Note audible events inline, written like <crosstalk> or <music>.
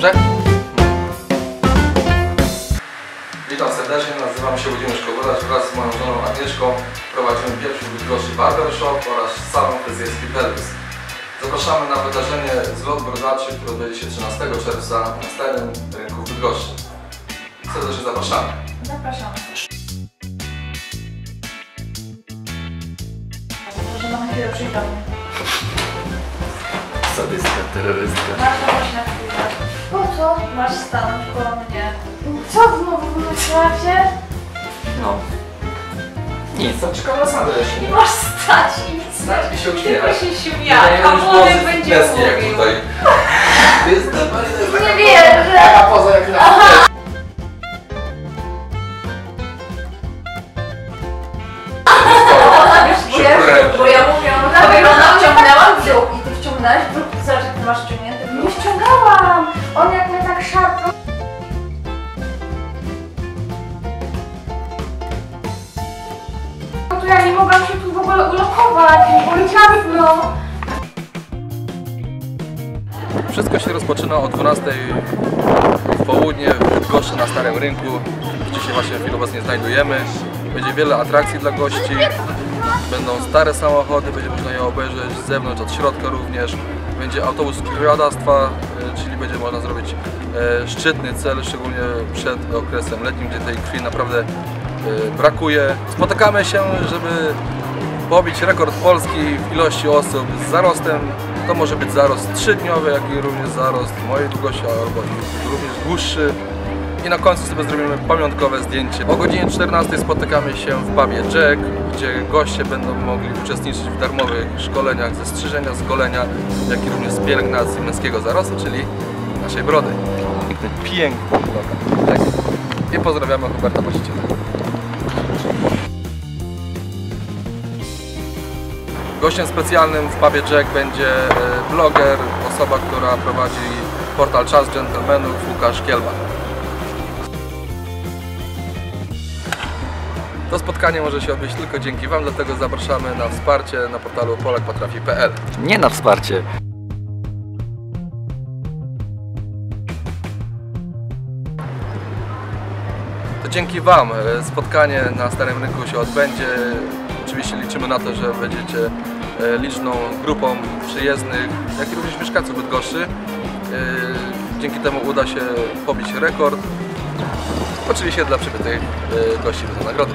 Dobrze? Witam serdecznie, nazywam się Włodzimierz Kogolarz wraz z moją żoną Agnieszką prowadzimy pierwszy w Bydgoszczy Barbershop oraz salon fryzjerski Pelvis. Zapraszamy na wydarzenie Zlot Brodaczy, które odbędzie się 13 czerwca na Starym Rynku w Bydgoszczy. Serdecznie zapraszamy. Zapraszamy. Może na chwilę mnie. Sadystka, terrorystka. Masz chodź na chwilę. Po co? Masz stanąć koło mnie. Co znowu wymyślacie? No. Nic, to czekam na same Nie masz stać i nic Stać i się Tylko uśmiechać. się śmiać, a młodych będzie jak mówił. tutaj. <laughs> Jest Nie wierzę. Taka poza jak na <laughs> bo ja mówię, ja nie mogłam się tu w ogóle ulokować, bo ciasno. Wszystko się rozpoczyna o 12 w południe w Bydgoszczy na Starym Rynku, gdzie się właśnie chwilę obecnie znajdujemy. Będzie wiele atrakcji dla gości, będą stare samochody, będzie można je obejrzeć z zewnątrz, od środka również. Będzie autobus krwiodawstwa, e, czyli będzie można zrobić e, szczytny cel, szczególnie przed okresem letnim, gdzie tej krwi naprawdę brakuje. Spotykamy się, żeby pobić rekord Polski w ilości osób z zarostem. To może być zarost trzydniowy, jak i również zarost mojej długości, albo również dłuższy. I na końcu sobie zrobimy pamiątkowe zdjęcie. O godzinie 14 spotykamy się w pubie Jack, gdzie goście będą mogli uczestniczyć w darmowych szkoleniach ze strzyżenia, z golenia, jak i również z pielęgnacji męskiego zarostu, czyli naszej brody. Piękny, piękny lokal. Tak. I pozdrawiamy Huberta właściciela. Gościem specjalnym w pubie Jack będzie e, bloger, osoba, która prowadzi portal Czas Gentlemanów, Łukasz Kielba. To spotkanie może się odbyć tylko dzięki Wam, dlatego zapraszamy na wsparcie na portalu polakpotrafi.pl. Nie na wsparcie. To dzięki Wam e, spotkanie na Starym Rynku się odbędzie. Oczywiście liczymy na to, że będziecie e, liczną grupą przyjezdnych, jak i również mieszkańców Bydgoszczy. E, Dzięki temu uda się pobić rekord. Oczywiście dla przybytych e, gości będą nagrody.